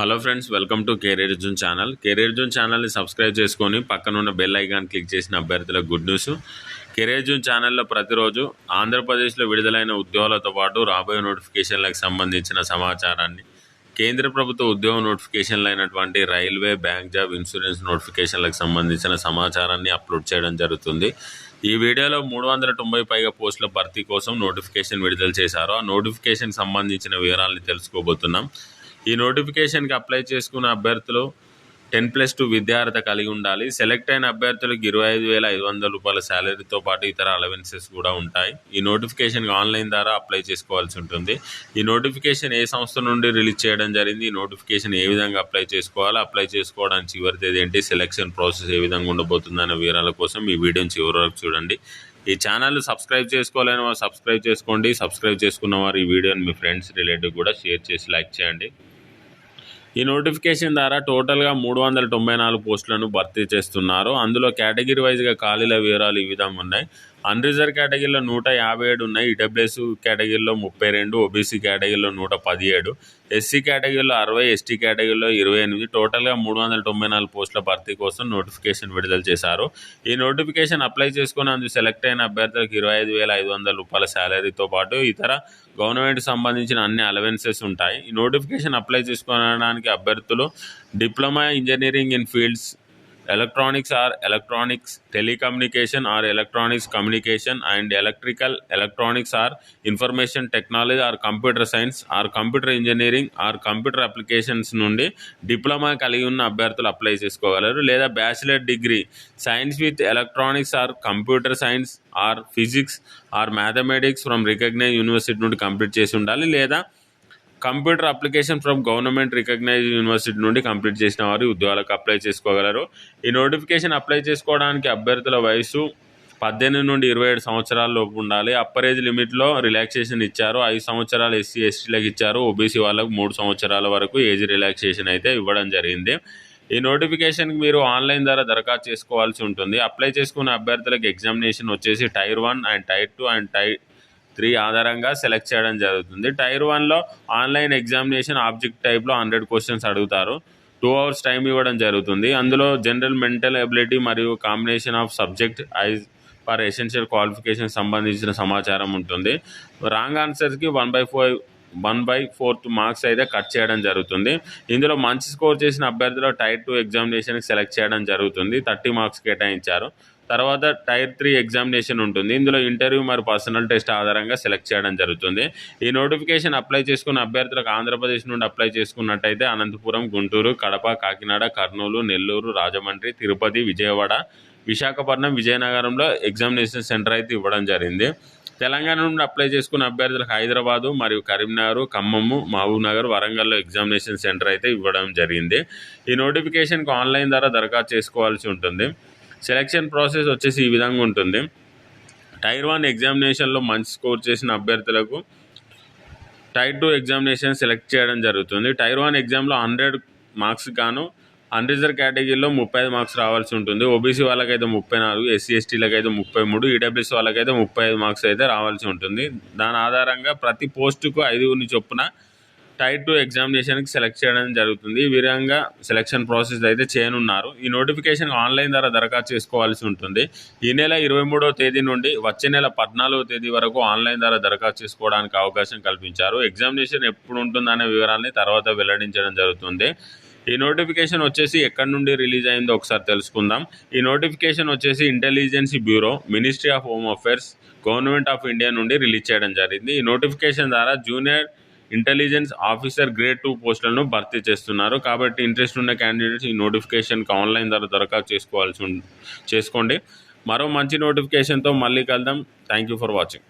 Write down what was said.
Hello friends welcome to career June channel. Career June ఛానల్ని subscribe చేసుకొని పక్కన ఉన్న బెల్ ఐకాన్ క్లిక్ చేసిన అభ్యర్థులకు గుడ్ న్యూస్. కెరీర్ జూన్ ఛానల్లో ప్రతిరోజు ఆంధ్రప్రదేశ్లో విడుదలైన ఉద్యోగాలతో పాటు రాబోయే నోటిఫికేషన్లకు సంబంధించిన సమాచారాన్ని కేంద్ర ప్రభుత్వ ఉద్యోగ నోటిఫికేషన్లు అయినటువంటి రైల్వే బ్యాంక్ జాబ్ ఇన్సూరెన్స్ నోటిఫికేషన్లకు సంబంధించిన సమాచారాన్ని అప్లోడ్ చేయడం జరుగుతుంది. ఈ వీడియోలో మూడు వందల తొంభై పైగా పోస్టుల భర్తీ కోసం నోటిఫికేషన్ విడుదల చేశారు. ఆ నోటిఫికేషన్ సంబంధించిన వివరాలను తెలుసుకోబోతున్నాం. ఈ నోటిఫికేషన్కి అప్లై చేసుకున్న అభ్యర్థులు టెన్ ప్లస్ టూ విద్యార్హత కలిగి ఉండాలి. సెలెక్ట్ అయిన అభ్యర్థులకు ఇరవై ఐదు వేల ఐదు వందల రూపాయల శాలరీతో పాటు ఇతర అలవెన్సెస్ కూడా ఉంటాయి. ఈ నోటిఫికేషన్కి ఆన్లైన్ ద్వారా అప్లై చేసుకోవాల్సి ఉంటుంది. ఈ నోటిఫికేషన్ ఏ సంస్థ నుండి రిలీజ్ చేయడం జరిగింది? ఈ నోటిఫికేషన్ ఏ విధంగా అప్లై చేసుకోవాలి? అప్లై చేసుకోవడానికి చివరి తేదీ ఏంటి? సెలెక్షన్ ప్రాసెస్ ఏ విధంగా ఉండబోతుంది అనే వివరాల కోసం ఈ వీడియోని చివరి వరకు చూడండి. ఈ ఛానల్ సబ్స్క్రైబ్ చేసుకోలేని వారు సబ్స్క్రైబ్ చేసుకోండి. సబ్స్క్రైబ్ చేసుకున్న వారు ఈ వీడియోని మీ ఫ్రెండ్స్ రిలేటివ్ కూడా షేర్ చేసి లైక్ చేయండి. ఈ నోటిఫికేషన్ ద్వారా టోటల్గా మూడు వందల తొంభై నాలుగు పోస్టులను భర్తీ చేస్తున్నారు. అందులో కేటగిరీ వైజ్గా ఖాళీల వివరాలు ఈ విధంగా ఉన్నాయి. అన్రిజర్వ్ కేటగిరీలో నూట యాభై ఏడు ఉన్నాయి. ఈడబ్ల్యూఎస్ కేటగిరీలో ముప్పై రెండు ఓబీసీ కేటగిరీలో నూట పదిహేడు ఎస్సీ కేటగిరీలో అరవై ఎస్టీ కేటగిరీలో ఇరవై ఎనిమిది. టోటల్గా మూడు వందల తొంభై నాలుగు పోస్టుల భర్తీ కోసం నోటిఫికేషన్ విడుదల చేశారు. ఈ నోటిఫికేషన్ అప్లై చేసుకుని అందుకు సెలెక్ట్ అయిన అభ్యర్థులకు ఇరవై ఐదు వేల ఐదు వందల రూపాయల శాలరీతో పాటు ఇతర గవర్నమెంట్ సంబంధించిన అన్ని అలవెన్సెస్ ఉంటాయి. ఈ నోటిఫికేషన్ అప్లై చేసుకోవడానికి అభ్యర్థులు diploma engineering in fields electronics or electronics telecommunication or electronics communication and electrical electronics or information technology or computer science or computer engineering or computer applications నుండి డిప్లొమా కలిగి ఉన్న అభ్యర్థులు అప్లై చేసుకోగలరు లేదా bachelor degree science with electronics or computer science or physics or mathematics from recognize university నుండి complete చేసి ఉండాలి లేదా computer application from government recognize university నుండి కంప్లీట్ చేసిన వారు ఉద్యోగాలకు అప్లై చేసుకోగలరు. ఈ నోటిఫికేషన్ అప్లై చేసుకోవడానికి అభ్యర్థుల వయసు పద్దెనిమిది నుండి ఇరవై ఏడు సంవత్సరాల లోపు ఉండాలి. అప్పర్ ఏజ్ లిమిట్లో రిలాక్సేషన్ ఇచ్చారు. ఐదు సంవత్సరాలు ఎస్సీ ఎస్టీలకు ఇచ్చారు. ఓబీసీ వాళ్ళకు మూడు సంవత్సరాల వరకు ఏజ్ రిలాక్సేషన్ అయితే ఇవ్వడం జరిగింది. ఈ నోటిఫికేషన్కి మీరు ఆన్లైన్ ద్వారా దరఖాస్తు చేసుకోవాల్సి ఉంటుంది. అప్లై చేసుకున్న అభ్యర్థులకు ఎగ్జామినేషన్ వచ్చేసి tier one and tier two and tier three ఆధారంగా సెలెక్ట్ చేయడం జరుగుతుంది. టైర్ వన్లో ఆన్లైన్ ఎగ్జామినేషన్ ఆబ్జెక్ట్ టైప్లో హండ్రెడ్ క్వశ్చన్స్ అడుగుతారు. టూ అవర్స్ టైం ఇవ్వడం జరుగుతుంది. అందులో జనరల్ మెంటల్ ఎబిలిటీ మరియు combination of subject as per essential qualification సంబంధించిన సమాచారం ఉంటుంది. Wrong ఆన్సర్స్కి one by four one by fourth marks అయితే కట్ చేయడం జరుగుతుంది. ఇందులో మంచి స్కోర్ చేసిన అభ్యర్థులు టైర్ టూ ఎగ్జామినేషన్కి సెలెక్ట్ చేయడం జరుగుతుంది. థర్టీ మార్క్స్ కేటాయించారు. తర్వాత టైర్ త్రీ ఎగ్జామినేషన్ ఉంటుంది. ఇందులో ఇంటర్వ్యూ మరియు పర్సనల్ టెస్ట్ ఆధారంగా సెలెక్ట్ చేయడం జరుగుతుంది. ఈ నోటిఫికేషన్ అప్లై చేసుకున్న అభ్యర్థులకు ఆంధ్రప్రదేశ్ నుండి అప్లై చేసుకున్నట్టయితే అనంతపురం గుంటూరు కడప కాకినాడ కర్నూలు నెల్లూరు రాజమండ్రి తిరుపతి విజయవాడ విశాఖపట్నం విజయనగరంలో ఎగ్జామినేషన్ సెంటర్ అయితే ఇవ్వడం జరిగింది. తెలంగాణ నుండి అప్లై చేసుకున్న అభ్యర్థులకు హైదరాబాదు మరియు కరీంనగర్ ఖమ్మము మహబూబ్నగర్ వరంగల్లో ఎగ్జామినేషన్ సెంటర్ అయితే ఇవ్వడం జరిగింది. ఈ నోటిఫికేషన్కి ఆన్లైన్ ద్వారా దరఖాస్తు చేసుకోవాల్సి ఉంటుంది. సెలక్షన్ ప్రాసెస్ వచ్చేసి ఈ విధంగా ఉంటుంది. టైర్ వన్ ఎగ్జామినేషన్లో మంచి స్కోర్ చేసిన అభ్యర్థులకు టైర్ టూ ఎగ్జామినేషన్ సెలెక్ట్ చేయడం జరుగుతుంది. టైర్ వన్ ఎగ్జామ్లో హండ్రెడ్ మార్క్స్ గాను అన్రిజర్వ్ కేటగిరీలో ముప్పై ఐదు మార్క్స్ రావాల్సి ఉంటుంది. ఓబీసీ వాళ్ళకైతే ముప్పై నాలుగు ఎస్సీ ఎస్టీలకు అయితే ముప్పై మూడు ఈడబ్ల్యూసీ వాళ్ళకైతే ముప్పై ఐదు మార్క్స్ అయితే రావాల్సి ఉంటుంది. దాని ఆధారంగా ప్రతి పోస్టుకు ఐదుగురిని చొప్పున టైర్ టూ ఎగ్జామినేషన్కి సెలెక్ట్ చేయడం జరుగుతుంది. ఈ విధంగా సెలక్షన్ ప్రాసెస్ అయితే చేయనున్నారు. ఈ నోటిఫికేషన్ ఆన్లైన్ ద్వారా దరఖాస్తు చేసుకోవాల్సి ఉంటుంది. ఈ నెల ఇరవై మూడవ తేదీ నుండి వచ్చే నెల పద్నాలుగో తేదీ వరకు ఆన్లైన్ ద్వారా దరఖాస్తు చేసుకోవడానికి అవకాశం కల్పించారు. ఎగ్జామినేషన్ ఎప్పుడు ఉంటుందనే వివరాలని తర్వాత వెల్లడించడం జరుగుతుంది. ఈ నోటిఫికేషన్ వచ్చేసి ఎక్కడి నుండి రిలీజ్ అయిందో ఒకసారి తెలుసుకుందాం. ఈ నోటిఫికేషన్ వచ్చేసి intelligence bureau ministry of home affairs government of India నుండి రిలీజ్ చేయడం జరిగింది. ఈ నోటిఫికేషన్ ద్వారా junior intelligence officer grade two పోస్టులను భర్తీ చేస్తున్నారు. కాబట్టి ఇంట్రెస్ట్ ఉన్న క్యాండిడేట్స్ ఈ నోటిఫికేషన్కి ఆన్లైన్ ద్వారా దరఖాస్తు చేసుకోవాల్సి చేసుకోండి. మరో మంచి నోటిఫికేషన్తో మళ్ళీ కలుద్దాం. Thank you for watching